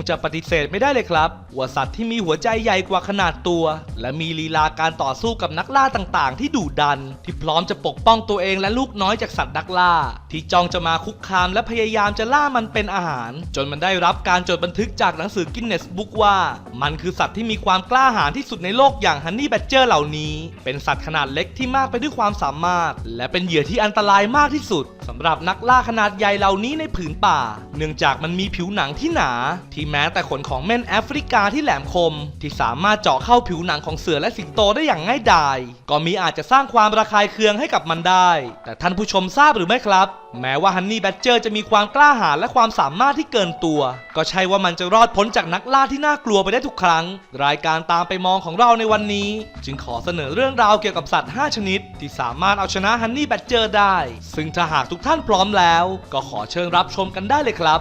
งจะปฏิเสธไม่ได้เลยครับว่าสัตว์ที่มีหัวใจใหญ่กว่าขนาดตัว และมีลีลาการต่อสู้กับนักล่าต่างๆ ที่ดุดัน ที่พร้อมจะปกป้องตัวเองและลูกน้อยจากสัตว์นักล่า ที่จ้องจะมาคุกคามและพยายามจะล่ามันเป็นอาหาร จนมันได้รับการจดบันทึกจากหนังสือกินเนสบุ๊กว่า มันคือสัตว์ที่มีความกล้าหาญที่สุดในโลกอย่างฮันนี่แบดเจอร์เหล่านี้ เป็นสัตว์ขนาดเล็กที่มากไปด้วยความสามารถ และเป็นเหยื่อที่อันตรายมากที่สุดสำหรับนักล่าขนาดใหญ่เหล่านี้ในผืนป่า เนื่องจากมันมีผิวหนังที่หนาที่แม้แต่ขนของแม่นแอฟริกาที่แหลมคม ที่สามารถเจาะเข้าผิวหนังของเสือและสิงโตได้อย่างง่ายดาย ก็มีอาจจะสร้างความระคายเคืองให้กับมันได้ แต่ท่านผู้ชมทราบหรือไม่ครับ แม้ว่าฮันนี่แบดเจอร์จะมีความกล้าหาญและความสามารถที่เกินตัว ก็ใช่ว่ามันจะรอดพ้นจากนักล่าที่น่ากลัวไปได้ทุกครั้ง รายการตามไปมองของเราในวันนี้ จึงขอเสนอเรื่องราวเกี่ยวกับสัตว์ 5 ชนิด ที่สามารถเอาชนะฮันนี่แบดเจอร์ได้ ซึ่งถ้าหากทุกท่านพร้อมแล้ว ก็ขอเชิญรับชมกันได้เลยครับ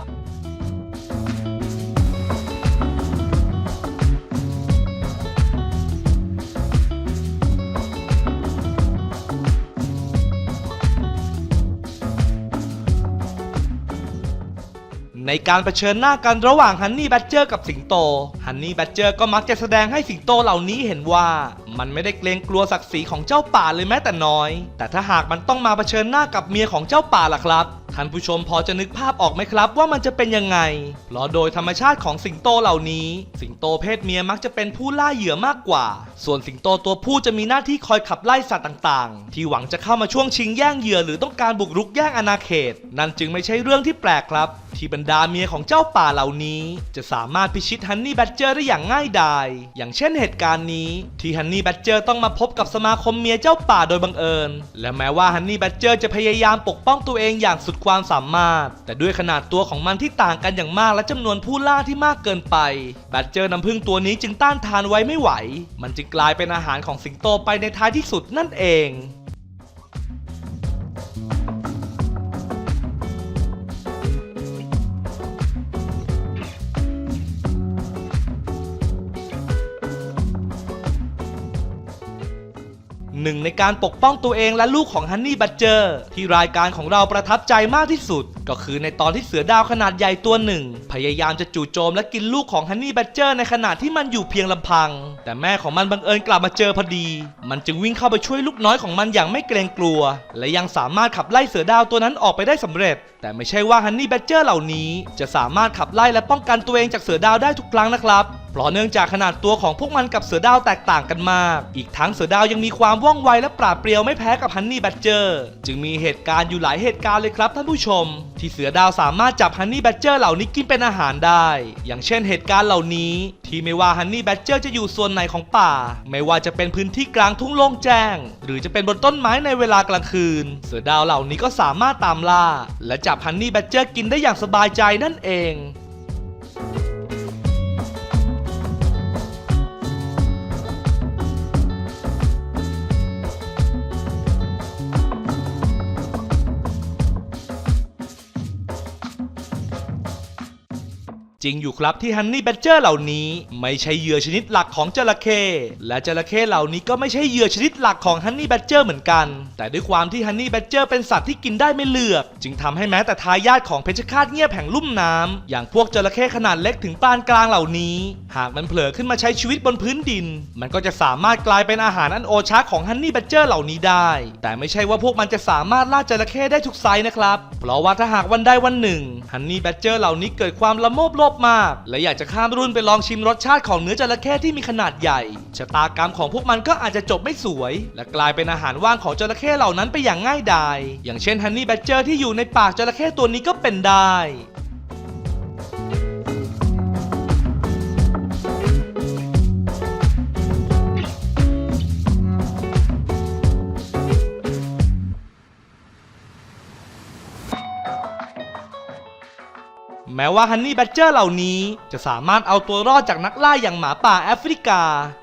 ในการเผชิญหน้ากันระหว่างฮันนี่แบดเจอร์กับสิงโต ฮันนี่แบดเจอร์ก็มักจะแสดงให้สิงโตเหล่านี้เห็นว่า มันไม่ได้เกรงกลัวศักดิ์ศรีของเจ้าป่าเลยแม้แต่น้อย แต่ถ้าหากมันต้องมาเผชิญหน้ากับเมียของเจ้าป่าล่ะครับ ท่านผู้ชมพอจะนึกภาพออกไหมครับว่ามันจะเป็นยังไง เพราะโดยธรรมชาติของสิงโตเหล่านี้ สิงโตเพศเมียมักจะเป็นผู้ล่าเหยื่อมากกว่า ส่วนสิงโตตัวผู้จะมีหน้าที่คอยขับไล่สัตว์ต่างๆ ที่หวังจะเข้ามาช่วงชิงแย่งเหยื่อหรือต้องการบุกรุกแย่งอาณาเขต นั่นจึงไม่ใช่เรื่องที่แปลกครับ ที่บรรดาเมียของเจ้าป่าเหล่านี้ จะสามารถพิชิตฮันนี่แบดเจอร์ได้อย่างง่ายดาย อย่างเช่นเหตุการณ์นี้ ที่ฮันนี่แบดเจอร์ต้องมาพบกับสมาคมเมียเจ้าป่าโดยบังเอิญ และแม้ว่าฮันนี่แบดเจอร์จะพยายามปกป้องตัวเองอย่างสุดความสามารถ แต่ด้วยขนาดตัวของมันที่ต่างกันอย่างมากและจำนวนผู้ล่าที่มากเกินไป แบดเจอร์น้ำผึ้งตัวนี้จึงต้านทานไว้ไม่ไหว มันจึงกลายเป็นอาหารของสิงโตไปในท้ายที่สุดนั่นเอง นึ่งในการปกป้องตัวเองและลูกของฮันนี่บัตเจอร์ที่รายการของเราประทับใจมากที่สุด ก็คือในตอนที่เสือดาวขนาดใหญ่ตัวหนึ่ง พยายามจะจู่โจมและกินลูกของฮันนี่บัตเจอร์ในขณะที่มันอยู่เพียงลำพัง แต่แม่ของมันบังเอิญกลับมาเจอพอดี มันจึงวิ่งเข้าไปช่วยลูกน้อยของมันอย่างไม่เกรงกลัว และยังสามารถขับไล่เสือดาวตัวนั้นออกไปได้สำเร็จ แต่ไม่ใช่ว่าฮันนี่บัตเจอร์เหล่านี้ จะสามารถขับไล่และป้องกันตัวเองจากเสือดาวได้ทุกครั้งนะครับ เพราะเนื่องจากขนาดตัวของพวกมันกับเสือดาวแตกต่างกันมาก อีกทั้งเสือดาวยังมีความว่องไวและปราดเปรียวไม่แพ้กับฮันนี่แบดเจอร์ จึงมีเหตุการณ์อยู่หลายเหตุการณ์เลยครับท่านผู้ชม ที่เสือดาวสามารถจับฮันนี่แบดเจอร์เหล่านี้กินเป็นอาหารได้ อย่างเช่นเหตุการณ์เหล่านี้ ที่ไม่ว่าฮันนี่แบดเจอร์จะอยู่ส่วนไหนของป่า ไม่ว่าจะเป็นพื้นที่กลางทุ่งโล่งแจ้ง หรือจะเป็นบนต้นไม้ในเวลากลางคืน เสือดาวเหล่านี้ก็สามารถตามล่า และจับฮันนี่แบดเจอร์กินได้อย่างสบายใจนั่นเอง จริงอยู่ครับที่ฮันนี่แบดเจอร์เหล่านี้ไม่ใช่เหยื่อชนิดหลักของจระเข้และจระเข้เหล่านี้ก็ไม่ใช่เหยื่อชนิดหลักของฮันนี่แบดเจอร์เหมือนกัน แต่ด้วยความที่ฮันนี่แบดเจอร์เป็นสัตว์ที่กินได้ไม่เลือก จึงทำให้แม้แต่ทายาทของเพชฌฆาตเงียบแห่งลุ่มน้ำอย่างพวกจระเข้ขนาดเล็กถึงปานกลางเหล่านี้ หากมันเผลอขึ้นมาใช้ชีวิตบนพื้นดิน มันก็จะสามารถกลายเป็นอาหารอันโอชะของฮันนี่แบดเจอร์เหล่านี้ได้ แต่ไม่ใช่ว่าพวกมันจะสามารถล่าจระเข้ได้ทุกไซส์นะครับ เพราะว่าถ้าหากวันใดวันหนึ่งฮันนี่แบดเจอร์เหล่านี้เกิดความละโมบโลภมาก และอยากจะข้ามรุ่นไปลองชิมรสชาติของเนื้อจระเข้ที่มีขนาดใหญ่ ชะตากรรมของพวกมันก็อาจจะจบไม่สวย และกลายเป็นอาหารว่างของจระเข้เหล่านั้นไปอย่างง่ายดายอย่างเช่นฮันนี่แบดเจอร์ที่อยู่ในปากจระเข้ตัวนี้ก็เป็นได้ แม้ว่าฮันนี่แบดเจอร์เหล่านี้จะสามารถเอาตัวรอดจากนักล่าอย่างหมาป่าแอฟริกา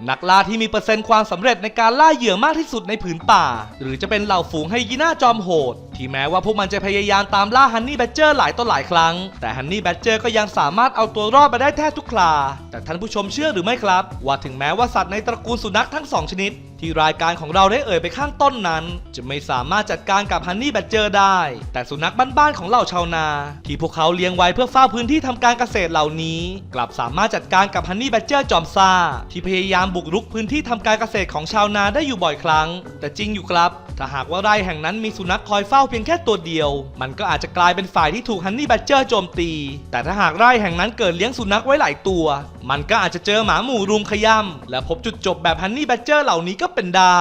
นักล่าที่มีเปอร์เซ็นต์ความสำเร็จในการล่าเหยื่อมากที่สุดในผืนป่า หรือจะเป็นเหล่าฝูงไฮยีน่าจอมโหด ที่แม้ว่าพวกมันจะพยายามตามล่าฮันนี่แบดเจอร์หลายต่อหลายครั้ง แต่ฮันนี่แบดเจอร์ก็ยังสามารถเอาตัวรอดมาได้แทบทุกครา แต่ท่านผู้ชมเชื่อหรือไม่ครับ ว่าถึงแม้ว่าสัตว์ในตระกูลสุนัขทั้งสองชนิด ที่รายการของเราได้เอ่ยไปข้างต้นนั้น จะไม่สามารถจัดการกับฮันนี่แบดเจอร์ได้ แต่สุนัขบ้านๆของเหล่าชาวนา ที่พวกเขาเลี้ยงไว้เพื่อเฝ้าพื้นที่ทำการเกษตรเหล่านี้ กลับสามารถจัดการกับฮันนี่แบดเจอร์จอมซ่าที่พยายามบุกรุกพื้นที่ทำการเกษตรของชาวนาได้อยู่บ่อยครั้ง แต่จริงอยู่ครับ ถ้าหากว่าไร่แห่งนั้นมีสุนัขคอยเฝ้าเพียงแค่ตัวเดียว มันก็อาจจะกลายเป็นฝ่ายที่ถูกฮันนี่แบตเจอร์โจมตี แต่ถ้าหากไร่แห่งนั้นเกิดเลี้ยงสุนัขไว้หลายตัว มันก็อาจจะเจอหมาหมู่รุมขย้ำและพบจุดจบแบบฮันนี่แบตเจอร์เหล่านี้ก็เป็นได้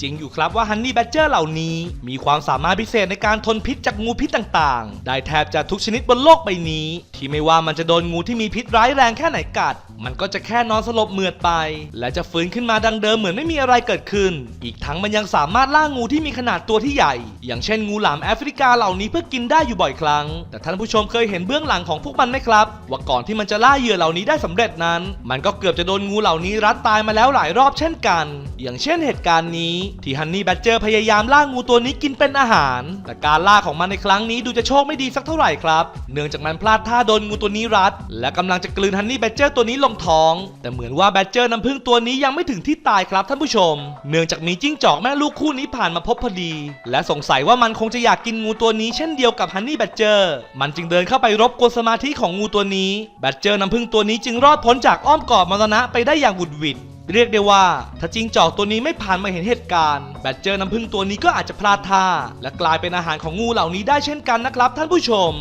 จริงอยู่ครับว่าฮันนี่แบดเจอร์เหล่านี้ มีความสามารถพิเศษในการทนพิษจากงูพิษต่างๆ ได้แทบจะทุกชนิดบนโลกใบนี้ ที่ไม่ว่ามันจะโดนงูที่มีพิษร้ายแรงแค่ไหนกัดมันก็จะแค่นอนสลบเหมือดไป และจะฟื้นขึ้นมาดังเดิมเหมือนไม่มีอะไรเกิดขึ้น อีกทั้งมันยังสามารถล่างูที่มีขนาดตัวที่ใหญ่ อย่างเช่นงูหลามแอฟริกาเหล่านี้เพื่อกินได้อยู่บ่อยครั้ง แต่ท่านผู้ชมเคยเห็นเบื้องหลังของพวกมันไหมครับ ว่าก่อนที่มันจะล่าเหยื่อเหล่านี้ได้สำเร็จนั้น มันก็เกือบจะโดนงูเหล่านี้รัดตายมาแล้วหลายรอบเช่นกัน อย่างเช่นเหตุการณ์นี้ที่ฮันนี่แบ d เจอร์พยายามล่างูตัวนี้กินเป็นอาหาร แต่การล่าของมันในครั้งนี้ดูจะโชคไม่ดีสักเท่าไหร่ครับ เนื่องจากมันพลาดท่าโดนงูตัวนี้รัด และกำลังจะกลืนฮันนี่แบ d เจอร์ตัวนี้ลงท้อง แต่เหมือนว่าแบ d เจอร์น้ำผึ้งตัวนี้ยังไม่ถึงที่ตายครับท่านผู้ชม เนื่องจากมีจิ้งจอกแม่ลูกคู่นี้ผ่านมาพบพอดี และสงสัยว่ามันคงจะอยากกินงูตัวนี้เช่นเดียวกับฮันนี่แบ d เจอร์มันจึงเดินเข้าไปรบกวนสมาธิของงูตัวนี้แบ d เจอร์น้ำผึ้งตัวนี้จึงรอดพ้นจากอ้อมกอดมรณะไปได้อย่างหวุดหวิดเรียกได้ว่าถ้าจิงจอกตัวนี้ไม่ผ่านมาเห็นเหตุการณ์แบดเจอร์น้ำผึ้งตัวนี้ก็อาจจะพลาดท่า และกลายเป็นอาหารของงูเหล่านี้ได้เช่นกันนะครับท่านผู้ชม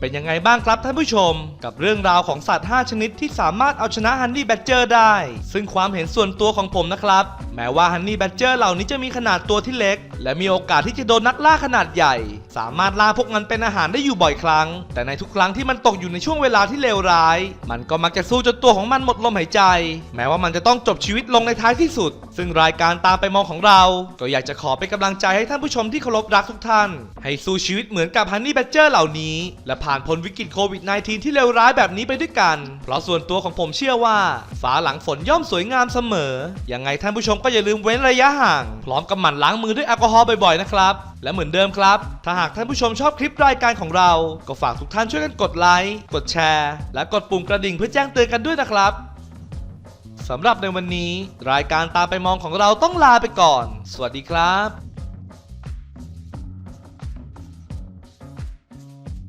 เป็นยังไงบ้างครับท่านผู้ชม กับเรื่องราวของสัตว์ 5 ชนิดที่สามารถเอาชนะฮันนี่แบดเจอร์ได้ ซึ่งความเห็นส่วนตัวของผมนะครับ แม้ว่าฮันนี่แบดเจอร์เหล่านี้จะมีขนาดตัวที่เล็ก และมีโอกาสที่จะโดนนักล่าขนาดใหญ่ สามารถล่าพวกมันเป็นอาหารได้อยู่บ่อยครั้ง แต่ในทุกครั้งที่มันตกอยู่ในช่วงเวลาที่เลวร้าย มันก็มักจะสู้จนตัวของมันหมดลมหายใจ แม้ว่ามันจะต้องจบชีวิตลงในท้ายที่สุด ซึ่งรายการตามไปมองของเรา ก็อยากจะขอเป็นกำลังใจให้ท่านผู้ชมที่เคารพรักทุกท่าน ให้สู้ชีวิตเหมือนกับฮันนี่แบดเจอร์เหล่านี้ และผ่านพ้นวิกฤตโควิด -19 ที่เลวร้ายแบบนี้ไปด้วยกัน เพราะส่วนตัวของผมเชื่อว่าฟ้าหลังฝนย่อมสวยงามเสมอยังไงท่านผู้ชมก็ก็อย่าลืมเว้นระยะห่าง พร้อมกับหมั่นล้างมือด้วยแอลกอฮอล์บ่อยๆนะครับ และเหมือนเดิมครับ ถ้าหากท่านผู้ชมชอบคลิปรายการของเรา ก็ฝากทุกท่านช่วยกันกดไลค์ กดแชร์ และกดปุ่มกระดิ่งเพื่อแจ้งเตือนกันด้วยนะครับสำหรับในวันนี้ รายการตามไปมองของเราต้องลาไปก่อน สวัสดีครับ